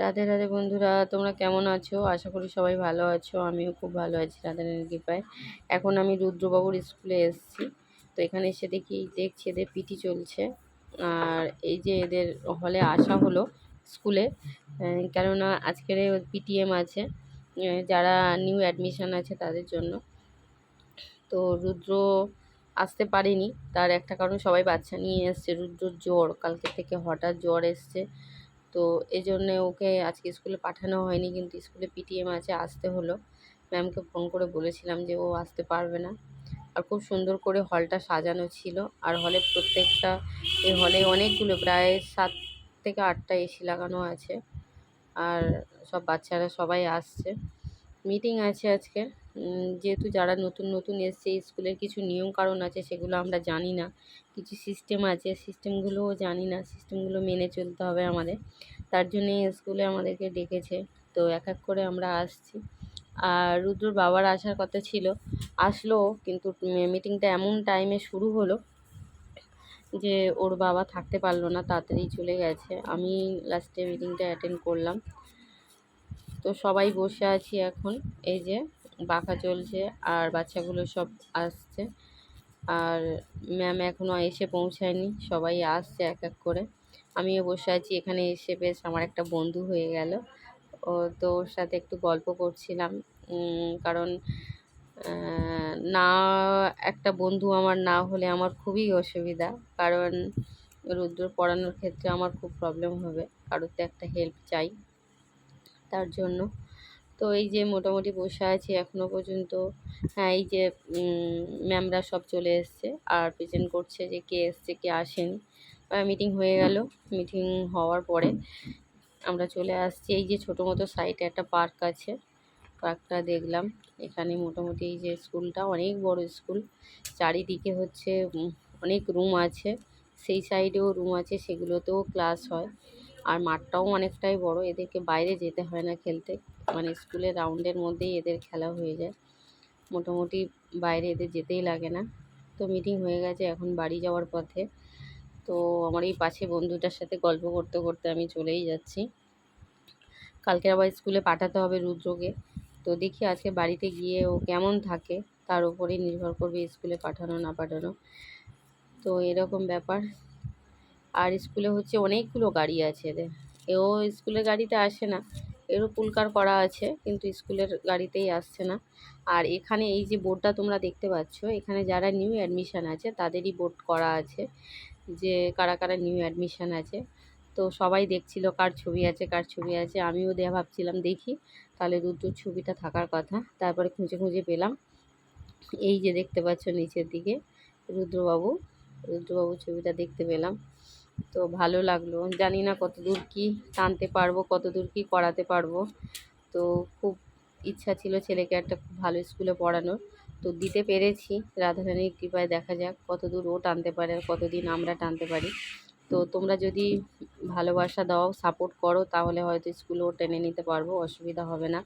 রাধে রাধে বন্ধুরা, তোমরা কেমন আছো? আশা করি সবাই ভালো আছো, আমিও খুব ভালো আছি রাধে রাধে কৃপায়। এখন আমি রুদ্রবাবুর স্কুলে এসেছি, তো এখানে এসে দেখি, দেখছি এদের পিটি চলছে, আর এই যে এদের হলে আসা হলো স্কুলে কেননা আজকের পিটিএম আছে যারা নিউ অ্যাডমিশন আছে তাদের জন্য। তো রুদ্র আসতে পারেনি, তার একটা কারণ সবাই বাচ্চা নিয়ে এসছে, রুদ্রর জ্বর কালকে থেকে হঠাৎ জ্বর এসছে। তো এই জন্যে ওকে আজকে স্কুলে পাঠানো হয়নি, কিন্তু স্কুলে পিটিএম আছে, আসতে হলো। ম্যামকে ফোন করে বলেছিলাম যে ও আসতে পারবে না। আর খুব সুন্দর করে হলটা সাজানো ছিল। আর হলে প্রত্যেকটা এই হলে অনেকগুলো, প্রায় সাত থেকে আটটা এসি লাগানো আছে। আর সব বাচ্চারা সবাই আসছে। মিটিং আছে আজকে। যেহেতু যারা নতুন নতুন এসছে স্কুলের কিছু নিয়ম কারণ আছে, সেগুলো আমরা জানি না। কিছু সিস্টেম আছে সিস্টেমগুলোও জানি না। সিস্টেমগুলো মেনে চলতে হবে আমাদের। তার জন্যে স্কুলে আমাদেরকে ডেকেছে। তো এক এক করে আমরা আসছি। আর রুদ্রর বাবার আসার কথা ছিল। আসলো, কিন্তু মিটিংটা এমন টাইমে শুরু হলো যে ওর বাবা থাকতে পারল না, তাড়াতাড়ি চলে গেছে। আমি লাস্টে মিটিংটা অ্যাটেন্ড করলাম। তো সবাই বসে আছি এখন। এই যে বাঁকা চলছে আর বাচ্চাগুলো সব আসছে। আর ম্যাম এখনও এসে পৌঁছায়নি, সবাই আসছে এক এক করে। আমিও বসে আছি, এখানে এসে বেশ আমার একটা বন্ধু হয়ে গেল। ও তো ওর সাথে একটু গল্প করছিলাম কারণ না, একটা বন্ধু আমার না হলে আমার খুবই অসুবিধা। কারণ রুদ্র পড়ানোর ক্ষেত্রে আমার খুব প্রবলেম হবে, কারোর তো একটা হেল্প চাই। তার জন্য তো এই যে মোটামুটি বসে আছি এখনও পর্যন্ত। হ্যাঁ এই যে ম্যামরা সব চলে এসছে আর প্রেজেন্ট করছে যে কে এসছে, কে আসেনি। মিটিং হয়ে গেল। মিটিং হওয়ার পরে আমরা চলে আসছি। এই যে ছোটো মতো সাইডে একটা পার্ক আছে। পার্কটা দেখলাম। এখানে মোটামুটি এই যে স্কুলটা অনেক বড় স্কুল। চারিদিকে হচ্ছে অনেক রুম আছে। সেই সাইডেও রুম আছে, সেগুলোতেও ক্লাস হয়। আর মাঠটাও অনেকটাই বড়, এদেরকে বাইরে যেতে হয় না খেলতে। মানে স্কুলের রাউন্ডের মধ্যেই এদের খেলা হয়ে যায়। মোটামুটি বাইরে এদের যেতেই লাগে না। তো মিটিং হয়ে গেছে, এখন বাড়ি যাওয়ার পথে। তো আমার এই পাশে বন্ধুটার সাথে গল্প করতে করতে আমি চলেই যাচ্ছি। কালকে আবার স্কুলে পাঠাতে হবে রুদ্রকে। তো দেখি আজকে বাড়িতে গিয়ে ও কেমন থাকে, তার উপরেই নির্ভর করবে স্কুলে পাঠানো না পাঠানো। তো এরকম ব্যাপার। আর স্কুলে হচ্ছে অনেকগুলো গাড়ি আছে এদের। এও স্কুলের গাড়িতে আসে না, এরও পুলকার করা আছে, কিন্তু স্কুলের গাড়িতেই আসছে না। আর এখানে এই যে বোর্ডটা তোমরা দেখতে পাচ্ছ, এখানে যারা নিউ অ্যাডমিশান আছে তাদেরই বোর্ড করা আছে, যে কারা কারা নিউ অ্যাডমিশান আছে। তো সবাই দেখছিল কার ছবি আছে, কার ছবি আছে, আমিও দেয়া ভাবছিলাম দেখি, তাহলে রুদ্রর ছবিটা থাকার কথা। তারপরে খুঁজে খুঁজে পেলাম। এই যে দেখতে পাচ্ছ নিচের দিকে, রুদ্রবাবু, রুদ্রবাবুর ছবিটা দেখতে পেলাম। তো ভালো লাগল। জানি না কত দূর কী টানতে পারব কত দূর কী করাতে পারব। তো খুব ইচ্ছা ছিল ছেলেকে একটা খুব ভালো স্কুলে পড়ানোর। তো দিতে পেরেছি। রাধারানীর কৃপায় দেখা যাক কত দূর ও টানতে পারে আর কতদিন আমরা টানতে পারি। তো তোমরা যদি ভালোবাসা দাও সাপোর্ট করো, তাহলে হয়তো স্কুলেও টেনে নিতে পারব, অসুবিধা হবে না।